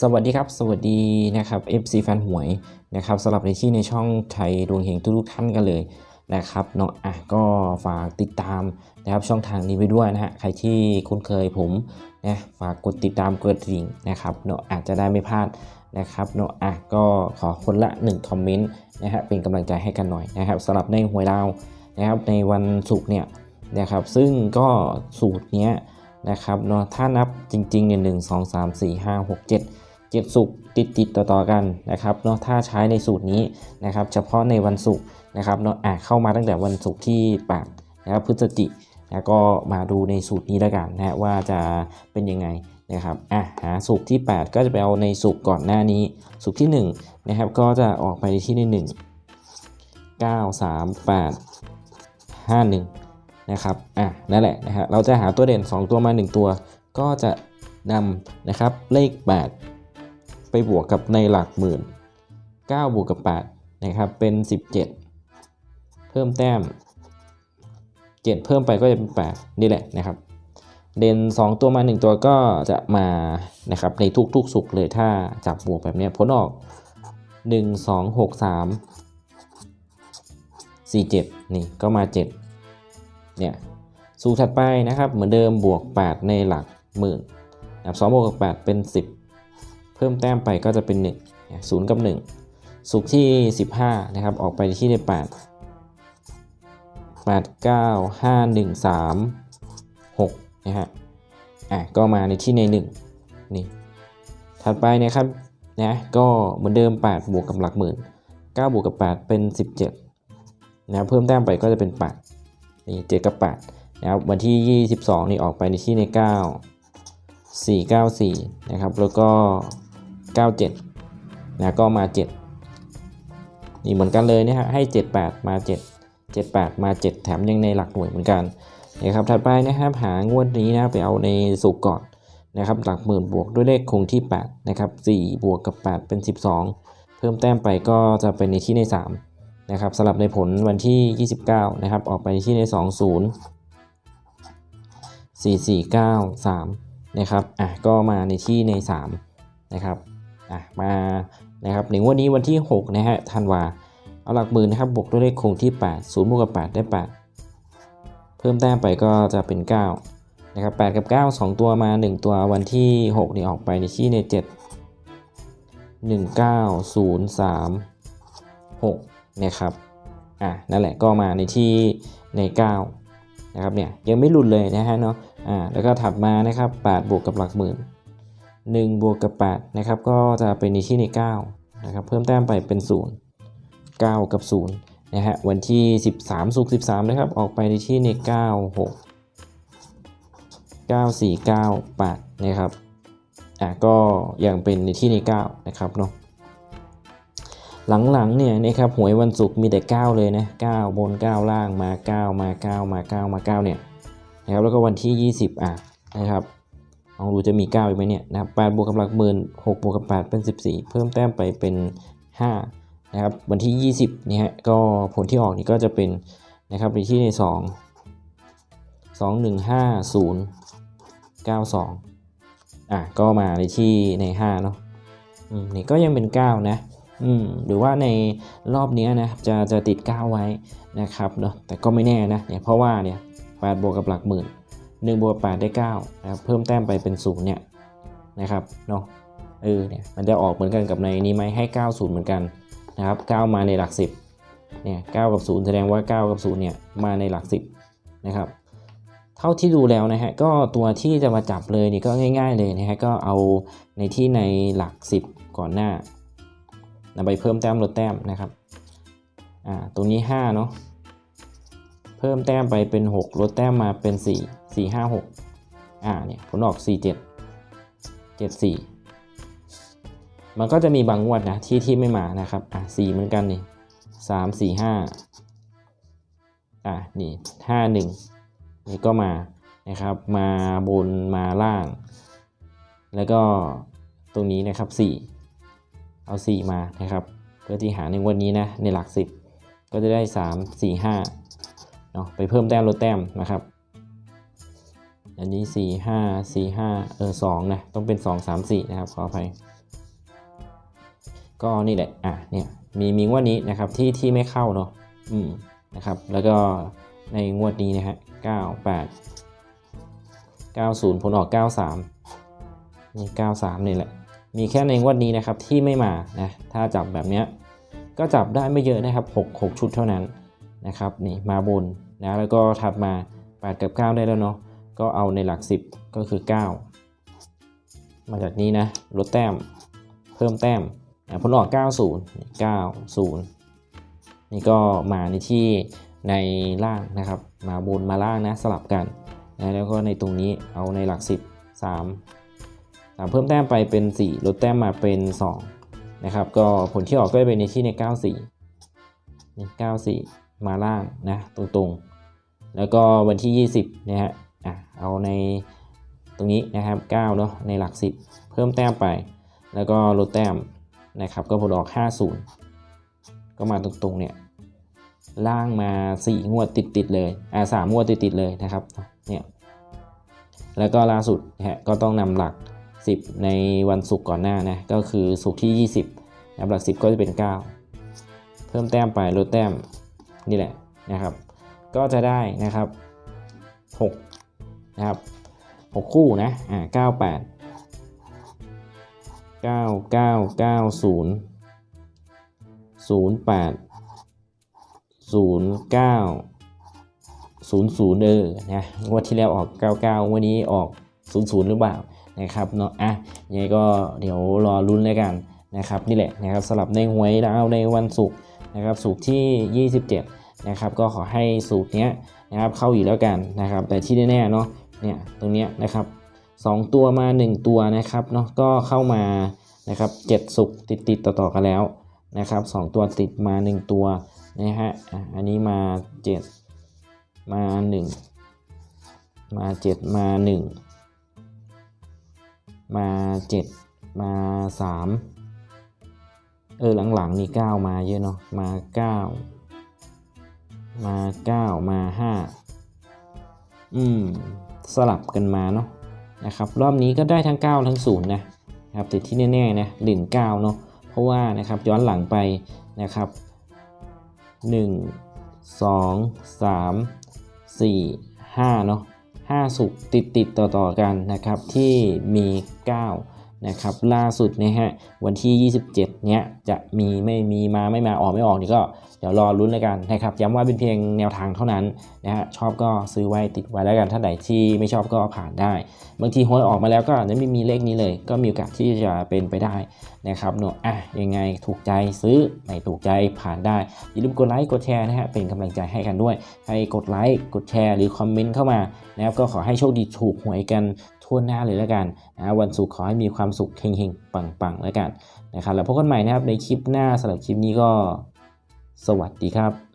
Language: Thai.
สวัสดีครับ สวัสดีนะครับ FC แฟนหวยนะครับสำหรับในที่ในช่องไทยดวงเฮงทุกท่านกันเลยนะครับเนาะอะก็ฝากติดตามนะครับช่องทางนี้ไปด้วยนะฮะใครที่คุ้นเคยผมนะฝากกดติดตามกดกริ่งนะครับเนาะอาจจะได้ไม่พลาดนะครับเนาะอะก็ขอคนละ1คอมเมนต์นะฮะเป็นกำลังใจให้กันหน่อยนะครับสำหรับในหวยดาวนะครับในวันศุกร์เนี่ยนะครับซึ่งก็สูตรเนี้ย นะครับเนาะถ้านับจริงๆเนี่ยหนึ่งสองสามสี่ห้าหกเจ็ดเจ็ดสุกติดติดๆต่อกันนะครับเนาะถ้าใช้ในสูตรนี้นะครับเฉพาะในวันศุกร์นะครับเนาะอะเข้ามาตั้งแต่วันศุกร์ที่8นะครับพฤศจินะก็มาดูในสูตรนี้แล้วกันนะฮะว่าจะเป็นยังไงนะครับอะหาสุกร์ที่ 8 ก็จะไปเอาในสุกร์ก่อนหน้านี้สุกร์ที่1นะครับก็จะออกไปที่ใน 1 9 3 8 5 1 นะครับอะนั่นแหละนะฮะเราจะหาตัวเด่น 2 ตัวมา 1 ตัว ก็จะนำนะครับเลข 8 ไปบวกกับในหลักหมื่น 9 บวกกับ8นะครับเป็น 17 เพิ่มแต้ม 7 เพิ่มไปก็จะเป็น 8 นี่แหละนะครับ เด่น 2 ตัวมา 1 ตัวก็จะมานะครับในทุกๆสุกเลยถ้าจับบวกแบบนี้ผลออก 1 2 6 3 4 7 นี่ก็มา 7 เนี่ยสูตรถัดไปนะครับ เหมือนเดิมบวก 8 ในหลักหมื่นนะครับ2บวกกับ8เป็น 10 เพิ่มแต้มไปก็จะเป็น1เนี่ย0กับ 1สุกที่ 15 นะครับ ออกไปที่ได้8 8 9 5 1 3 6นะฮะอะก็มาในที่ใน 1 นี่ถัดไปนะครับนะก็เหมือนเดิม 8 บวกกับหลักหมื่น 9 บวกกับ 8 เป็น 17นะเพิ่มแต้มไปก็จะเป็น 8 นี่7กับ8นะครับวันที่ 22 นี่ออกไปในที่ใน 9 4 9 4 นะครับ แล้วก็ 97 นะก็มา 7 นี่เหมือนกันเลยนะฮะให้ 78 มา 7 78 มา 7 แถมยังในหลักหน่วยเหมือนกันนะครับถัดไปนะครับหางวดนี้นะไปเอาในสุกก่อนนะครับหลักหมื่นบวกด้วยเลขคงที่ 8 นะครับ 4 บวกกับ 8 เป็น 12 เพิ่มแต้มไปก็จะเป็นในที่ใน 3 นะครับสำหรับในผลวันที่ 29 นะครับ ออกไปที่ใน 20 4 4 9 3 นะครับอะก็มาในที่ใน 3 นะครับอะมานะครับในงวันนี้วันที่ 6 นะฮะธันวา เอาหลักหมื่นนะครับบวกด้วยเลขคงที่ 8 0บวกกับ 8 ได้ 8 เพิ่มแต้มไปก็จะเป็น 9 นะครับ 8 กับ 9 2 ตัวมา 1 ตัววันที่ 6 นี่ออกไปในที่ใน 7 1 9 0 3 6 นะครับอะนั่นแหละก็มาในที่ใน 9 นะครับเนี่ยยังไม่หลุดเลยนะฮะเนาะอ่าแล้วก็ถัดมานะครับ8บวกกับหลักหมื่น1บวกกับ8นะครับก็จะเป็นในที่ใน9นะครับเพิ่มแต้มไปเป็น 0 9 กับ0นะฮะวันที่ 13สุก13 นะครับ ออกไปในที่ใน 9 6 9 4 9 8นะครับอะก็ยังเป็นในที่ใน 9 นะครับเนาะ หลังๆเนี่ยนะครับหวยวันศุกร์มีแต่ 9 เลยนะ9บน 9 ล่างมา 9 มา 9 มา 9 มา 9 เนี่ยนะครับแล้วก็วันที่ 20 อะนะครับลองดูจะมี 9 อีกไหมเนี่ยนะครับ8บวกกับหลักหมื่น6บวกกับ8เป็น 14 เพิ่มแต้มไปเป็น 5 นะครับ วันที่ 20นี่ฮะก็ผลที่ออกนี่ก็จะเป็นนะครับในที่ใน 2 2 1 5 0 9 2อะก็มาในที่ใน5เนาะอืมนี่ก็ยังเป็น 9 นะ อืมหรือว่าในรอบนี้นะจะจะติด 9 ไว้นะครับเนาะแต่ก็ไม่แน่นะเนี่ยเพราะว่าเนี่ย8บวกกับหลักหมื่น1บวก8ได้9นะครับเพิ่มแต้มไปเป็น0เนี่ยนะครับเนาะเออเนี่ยมันจะออกเหมือนกันกับในนี้ไหมให้90เหมือนกันนะครับ9มาในหลัก 10เนี่ย9กับ 0 แสดงว่า 9 กับ0เนี่ยมาในหลัก 10นะครับเท่าที่ดูแล้วนะฮะก็ตัวที่จะมาจับเลยนี่ก็ง่าย ๆเลยนะฮะก็เอาในที่ในหลัก 10 ก่อนหน้า นำไปเพิ่มแต้มลดแต้มนะครับอ่าตรงนี้5เนาะเพิ่มแต้มไปเป็น 6 ลดแต้มมาเป็น 4 4 5 6อ่าเนี่ยผลออก 4 7 7 4 มันก็จะมีบางงวดนะที่ที่ไม่มานะครับอ่า4เหมือนกันนี่3 4 5อ่านี่ 5 1 นี่ก็มานะครับมาบนมาล่าง แล้วก็ตรงนี้นะครับ 4 เอา 4 มานะครับเพื่อที่หาในวันนี้นะในหลัก 10 ก็จะได้ 3 4 5เนาะไปเพิ่มแต้มลดแต้มนะครับ อันนี้สี่ห้าสี่ห้าเออสองนะต้องเป็นสองสามสี่นะครับขออภัย ก็นี่แหละอะเนี่ยมีมีงวดนี้นะครับที่ที่ไม่เข้าเนาะอืมนะครับ แล้วก็ในงวดนี้นะฮะเก้าแปดเก้าศูนย์ผลออกเก้าสามนี่เก้าสามนี่แหละ มีแค่ในงวดนี้นะครับที่ไม่มานะถ้าจับแบบนี้ก็จับได้ไม่เยอะนะครับหกหกชุดเท่านั้นนะครับนี่มาบนนะแล้วก็ถัดมา 8 กับ 9 ได้แล้วเนาะก็เอาในหลัก 10 ก็คือ 9 มาจากนี้นะลดแต้มเพิ่มแต้มอะผลออก 90 90 นี่ก็มาในที่ในล่างนะครับ มาบนมาล่างนะสลับกันนะแล้วก็ในตรงนี้เอาในหลัก 10 3 เพิ่มแต้มไปเป็น 4 ลดแต้มมาเป็น 2 นะครับ ก็ผลที่ออกก็จะเป็นในที่ใน 94นี่94 มาล่างนะตรงๆ แล้วก็วันที่ 20 นะฮะอะเอาในตรงนี้นะครับ9เนาะในหลัก 10 เพิ่มแต้มไป แล้วก็ลดแต้มนะครับก็ผลออก 50 ก็มาตรงๆเนี่ยล่างมา 4 งวดติดๆเลยอ่าสามงวดติดๆเลยนะครับเนี่ยแล้วก็ล่าสุดนะฮะก็ต้องนำหลัก 10 ในวันศุกร์ก่อนหน้านะก็คือศุกร์ที่ 20นะครับหลัก 10 ก็จะเป็น 9 เพิ่มแต้มไปลดแต้มนี่แหละนะครับ ก็จะได้นะครับ 6 นะครับ 6 คู่นะอ่า98 9990 08 09 00เออนะงวดที่แล้วออก 99 วันนี้ออก 00 หรือเปล่า นะครับเนาะอะยังไงก็เดี๋ยวรอลุ้นเลยกันนะครับนี่แหละนะครับสลับในหวยดาวในวันศุกร์นะครับศุกร์ที่ 27นะครับก็ขอให้สูตรเนี้ยนะครับเข้าอยู่แล้วกันนะครับแต่ที่แน่ๆเนาะเนี่ยตรงเนี้ยนะครับ2ตัวมา 1 ตัวนะครับเนาะก็เข้ามานะครับ7สุกติดติดๆต่อๆกันแล้วนะครับ2ตัวติดมา 1 ตัวนะฮะอะอันนี้มา 7 มา 1 มา 7 มา 1 มา7มา3เออหลังๆนี่9มาเยอะเนาะมา9มา9มา5อืมสลับกันมาเนาะนะครับรอบนี้ก็ได้ทั้ง 9 ทั้ง0นะครับแต่ที่แน่ๆนะหลิน9เนาะเพราะว่านะครับย้อนหลังไปนะครับ 1 2 3 4 5เนาะ 5 สุกติดติดๆต่อๆกันนะครับที่มี 9 นะครับล่าสุดนะฮะวันที่ 27 เนี้ยจะมีไม่มีมาไม่มาออกไม่ออกนี่ก็เดี๋ยวรอลุ้นแล้วกันนะครับย้ำว่าเป็นเพียงแนวทางเท่านั้นนะฮะชอบก็ซื้อไว้ติดไว้แล้วกันถ้าไหนที่ไม่ชอบก็ผ่านได้ บางทีหวยออกมาแล้วก็จะไม่มีเลขนี้เลย ก็มีโอกาสที่จะเป็นไปได้นะครับเนอะอะยังไงถูกใจซื้อไม่ถูกใจผ่านได้อย่าลืมกดไลค์กดแชร์นะฮะเป็นกำลังใจให้กันด้วยให้กดไลค์กดแชร์หรือคอมเมนต์เข้ามานะครับก็ขอให้โชคดีถูกหวยกัน ทั่วหน้าเลยแล้วกันนะวันศุกร์ขอให้มีความสุขเฮงๆ ปังๆแล้วกันนะครับแล้วพบกันใหม่นะครับในคลิปหน้าสำหรับคลิปนี้ก็ สวัสดีครับ